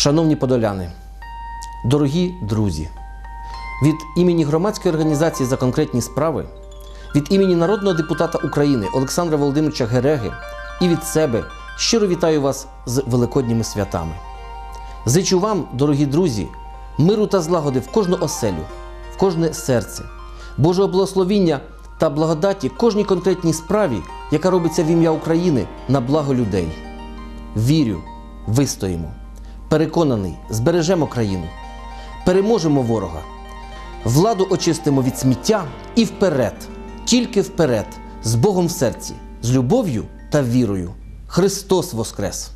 Шановні подоляни, дорогі друзі, від імені громадської організації за конкретні справи, від імені народного депутата України Олександра Володимировича Гереги і від себе щиро вітаю вас з великодніми святами. Зичу вам, дорогі друзі, миру та злагоди в кожну оселю, в кожне серце, Божого благословіння та благодаті кожній конкретній справі, яка робиться в ім'я України на благо людей. Вірю, вистоїмо. Переконаний, збережемо країну, переможемо ворога, владу очистимо від сміття і вперед, тільки вперед, з Богом в серці, з любов'ю та вірою. Христос Воскрес!